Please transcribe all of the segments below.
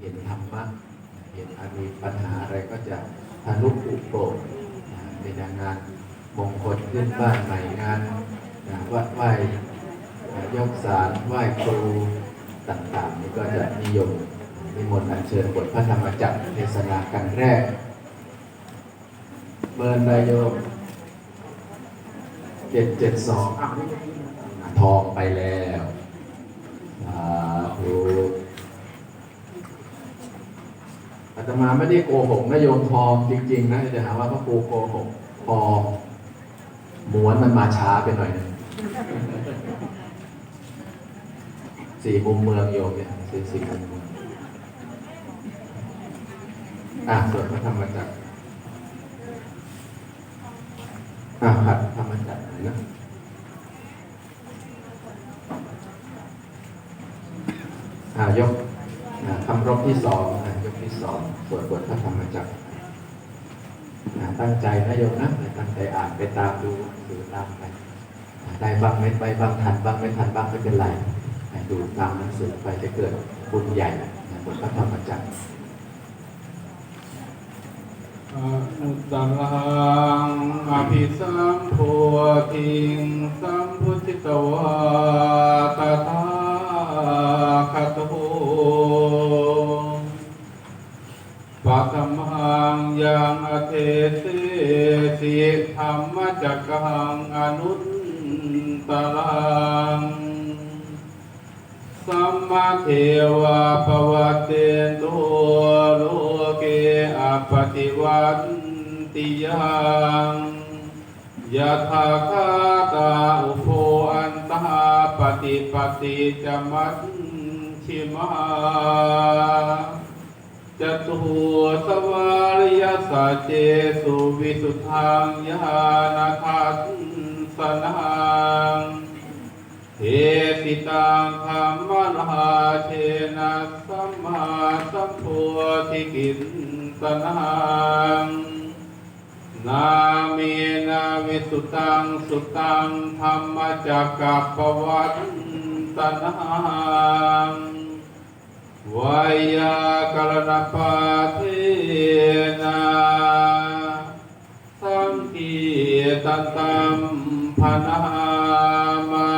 เห็นธรรมะเห็นอมีปัญหาอะไรก็จะทะลุปุโปร่งอ่าเป็นงานมงคลขึ้นบ้านใหม่งานวัดไหว้ยกสารไหว้ครูต่างๆนี่ก็จะนิยมนิมนต์อัญเชิญบทพระธรรมจักรเทศนากันแรก เบิร์นายโยมเจ็ดเจ็ดสองทองไปแล้วสาธุอา ตมาไม่ได้โกหกนะโยมทอจริง ๆ นะจะหาว่าพระครูโกหกทอม้วนมันมาช้าไปหน่อยนึงสี่มุมเมืองโยมเนี่ยสี่สี่มุมเมืองอะส่วนพระธรรมจักรอาหัดธรรมจักรหน่อยนะอายกคำรบที่สอง ที่สองสวดบทพระธรรมจักรตั้งใจนะโยมนะตั้งใจอ่านไปตามดูหรือตามไปได้บ้างไม่ไปบ้างทันบ้างไม่ทันบ้างไม่เป็นไรดูตามหนังสือไปจะเกิดบุญใหญ่นะบทพระธรรมจักรอนุตตรังอภิสัมโพธิงสัมพุทธิตวาตถาคตโตปัตมังยังอ เทเสสิธรรมจักขังอนุตตรังสัมมาเทวะปวัตเตนโตโลเกอปฏิวันติยังยะถาคาตาอุโภอันตาปฏิปฏิจมัตชิมาจตุสวาริย สัจเจสุวิสุทธังญาณทัสสนังเทสิตังธรรมราเชนะสัมมาสัมโพธิกินตนังนาเมนาวิสุตังสุตังธรรมจักกัปปวัตตนัง วายากรณปาเทนาสังกีตันตัมพนามา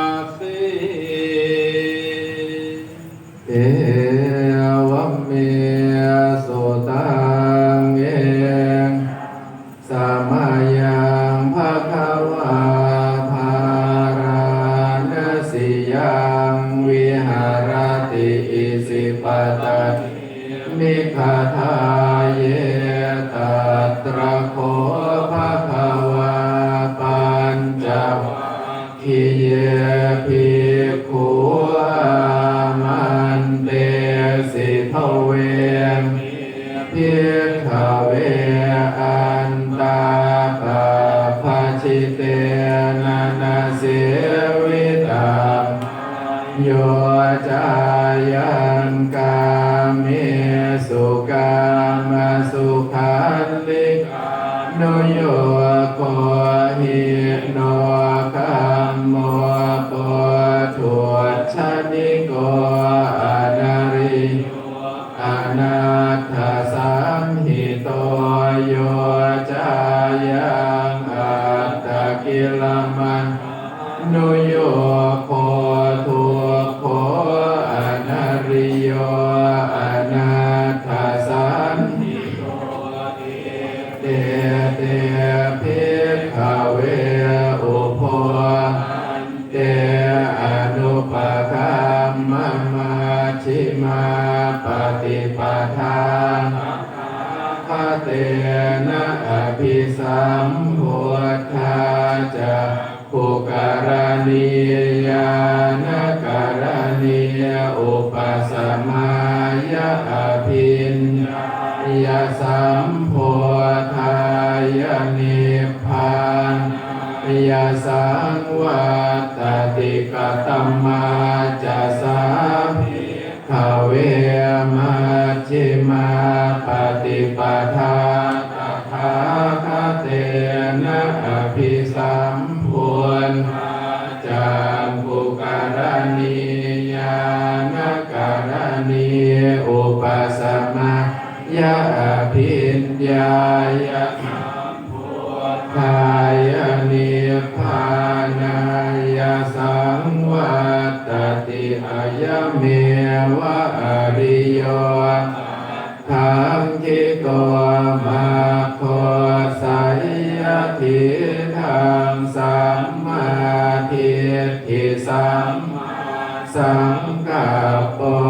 นุโการณียอุปสมายะอภินยาสัมโพธายนิพพานยาสังวัตติกตมา การณียายะพิญญายะพายนิพานายะสังวัตติอายะเมวะอริโยทังคิโกมาโคสัยยะทิทังสัมมาทิฏฐิสัมมาสังกัปป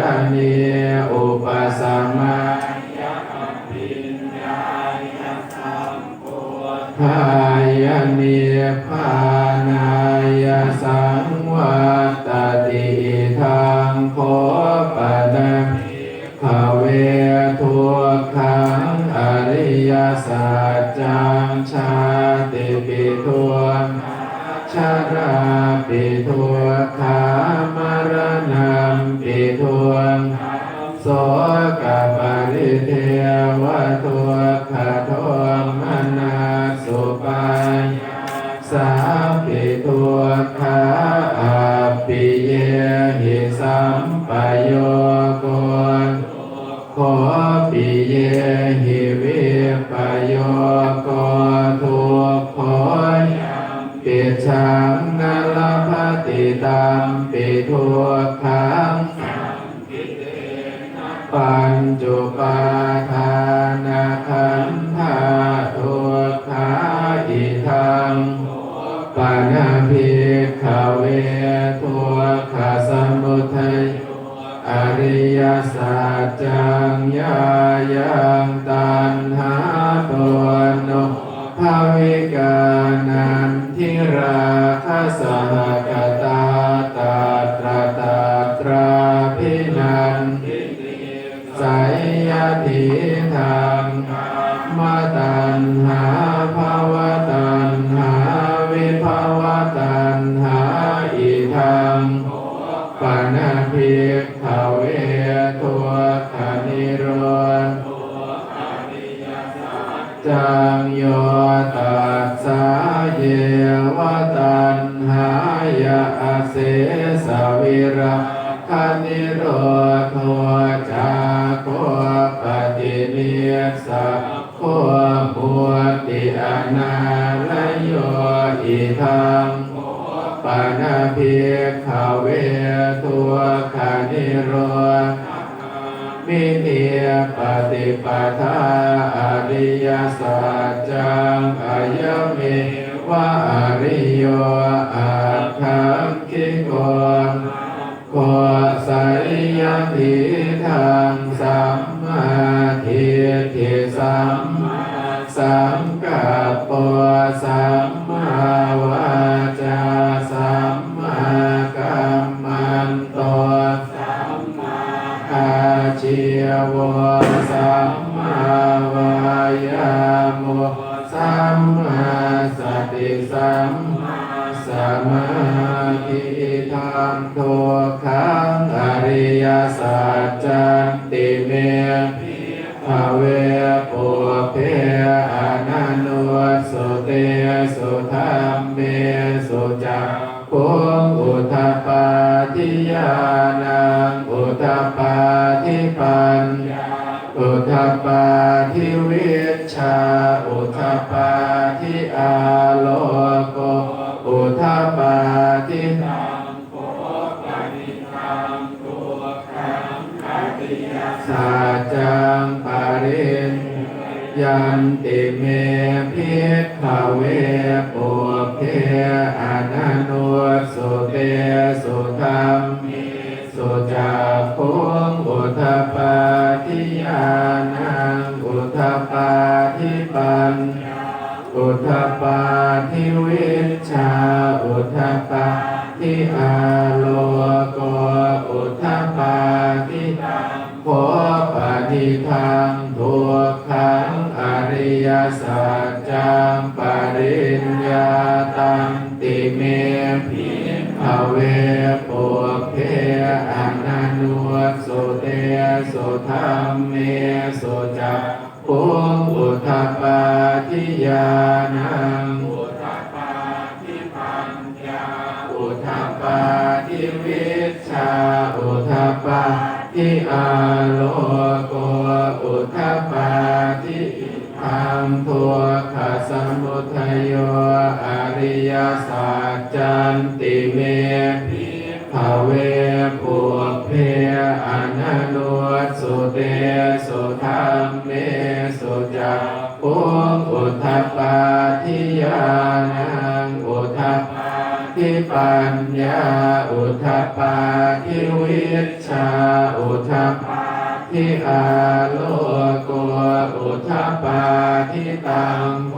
รณีอุปสมายปิญญายสัมปุทธายะเนพานายสังวัตติทางโคปดะภเวทุกขังอริยสัจจังชาติปิทุงชาราปิทุขา ทุนโสกป จังยายังตันหาตัวโนภาวิกานันทิราคสหกตาตาตราตาตราพินันสายยะทิทางมาตันหาภาวตันหาวิภาวตันหาอิทังปานาภิก จังโยตัสสะเยวตันหายะเสสวิระคานิโรธวจากโคปฏิเนียสัพโคปุติอนาลโยอิทังปานาภิกขเวทุกขานิโรธ มิเนียปฏิปทาอริยสัจจังอายเมวะอริโยอาคังคิโกนโคสัยยติทางสัมมาทิฏฐิสัมมาสังกัปปะสัม ชีวสัมมาวายามุสัมมาสติสัมมาสมาธิธรรมทุกขังอริยสัจจันติเมภเวปุเพอนันโนสุเตสุธรรมเมสุจักขุ ทปปาทิวิชา อุทปปาทิอาโลโก อุทปปาทินังโคปนิธังตัวขังอติยาสัจจังปารินยันติเมพิกขเวปุเพอนัน ทปาอุทปปาทิวิชชาทปปาทิอาโลโกอุทปปาทิโพปฏิทังทุกขังอริยสัจจังปริญญาตังติเมพิภเวปุเพอนันวสุเตสุธรรมเมสุจักขุอุทปปาทิยาน วิชชาอุทปาทิอาโลาอุทปาทิอาโลโกอุทปาทิตังโพ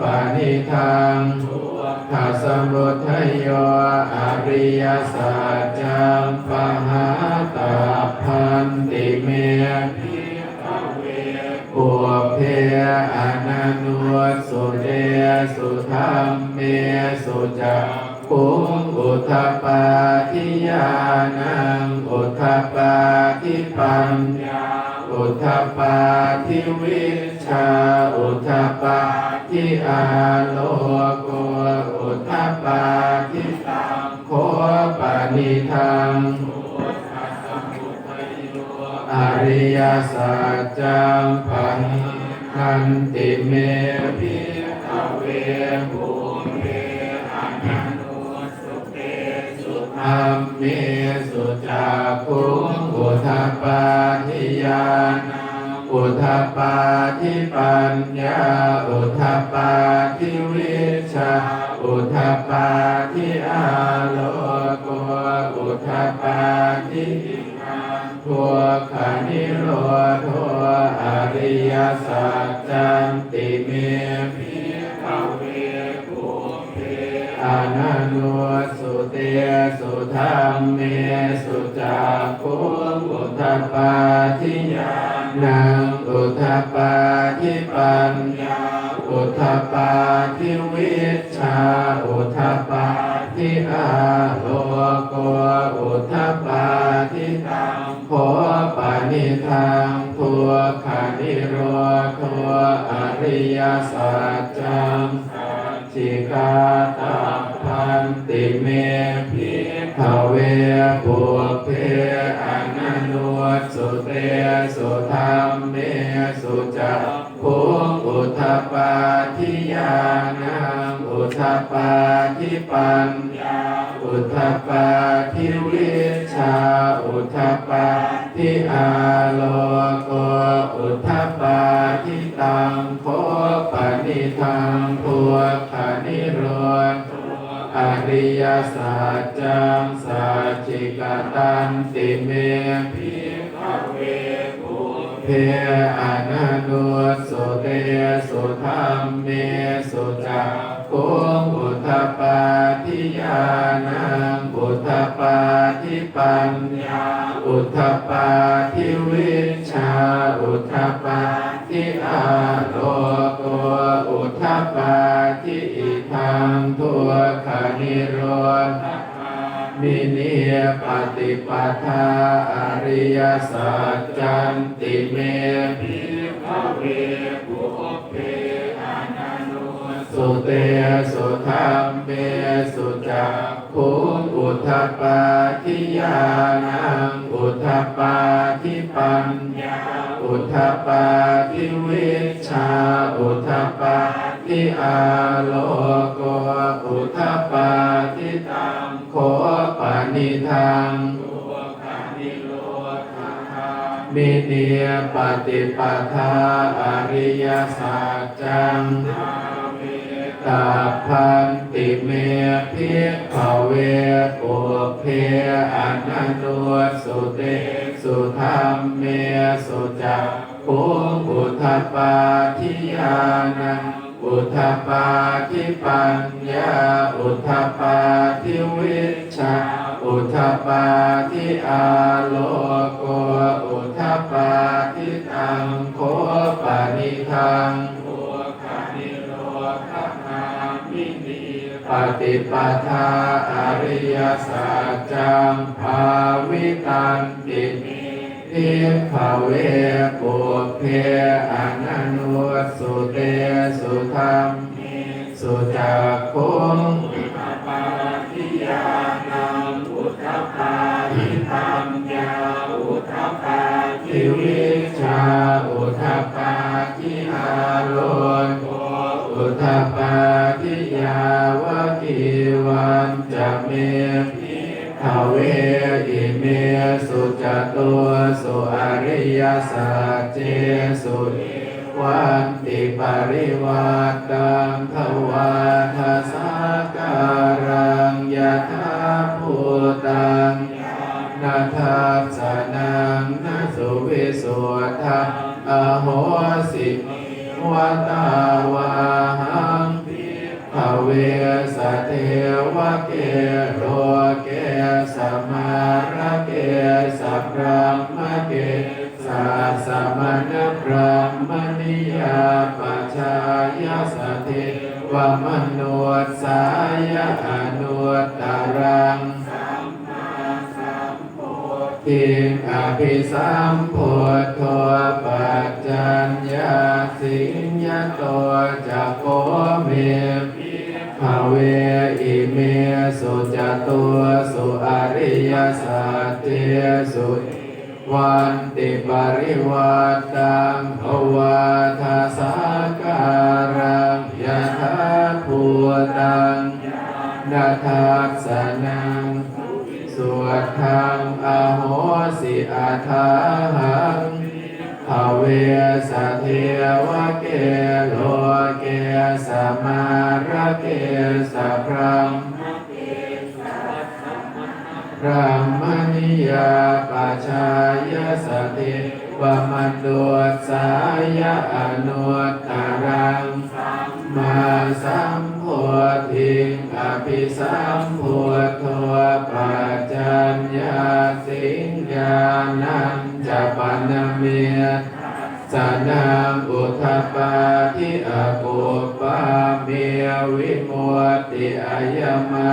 ปานิทังทัสมุทัยโยอริยสัจจังปะหาตาพันติเมพิภเวปุเพอนันวสุเดสุธรรมเมสุจัก ขุงอุทปาทิยานังอุทปาทิปัญญาอุทปาทิวิชชาอุทปาทิอาโลโกอุทปาทิตังโคปานิทังอริยสัจจังปันทันติเมพิภเวภู มเมสุจักขุงอุทปาทิยานังอุทปาทิปัญญา อุทปาทิวิชา อุทปาทิ ทิอาโลโกอุทปาทิตังโพปานิทังทัวขานิโรทัวอริยสัจจังสัจจิกาตาพันติเมพิภเวปุเพอนันวสุเตสุธรรมเมสุจักขุอุทปาทิยาน ทปาทิปัญญาอุทปาทิวิชาอุทปาทิอาโลโกอุทปาทิตังโคปนิทังทัวขานิโรธอริยสัจจังสัจจิกตันติเมพิภเวปุเพอนันวสุเตสุธรรมเมสุ ทปาทิวิชาอุทปาทิอาโลโกอุทปาทิอิทังทุกขานิโรธมิเนียปฏิปทาอริยสัจจันติเมพิภเวปุเพอนันโนสุเตสุธรรมเมสุจักขุอุทปาทิยานัง อุทปาทิปัญญา อุทปาทิวิชา อุทปาทิอาโลโกอุทปาทิตังโคปานิทังมิเนียปฏิปทาอริยสัจจัง ตาพันติเมพิภเวปุเพอนันวสุเตสุธรรมเมสุจักขุอุทปาทิยานังอุทธปาทิปัญญาอุทธปาทิวิชชาอุทธปาทิอาโลโกอุทธปาทิตังโคปานิทัง ปฏิปทาอริยสัจจังภาวิตันติทิภเวปุเพอนันุสุเตสุธรรมสุจักขุง สัจเจสุวันติปริวัตังทวาทสาการังยะธาภูตังนาทัสสนังนาสุวิสุทธะอโหสิวตาวาหังภเวสเทวเกโรเกสมาระเกสัพพะมเก สัสมณพระมณิยาปัจจายสเทวมนุสสายอนุตตรังทิงอภิสัมโพธปัจจัญญาสิงยโตจะโกเมภเวอิเมสุจตัวสุอริยสัจเจสุ วันติปริวัตังภวาทาสาการังยะธาภูตังนาทัสสนังสวดทางอโหสิอาทาหังภเวสเทวเกโลเกสมาระเกสพรัม พระมณิยาปัจชายสติวมันโดสายอนุตตรังมาสัมโพธิงอภิสัมโธปัจจัญญาสิงญานันจะปันเมตสนังอุทปาทิอาโกปาเมวิโมติอายมา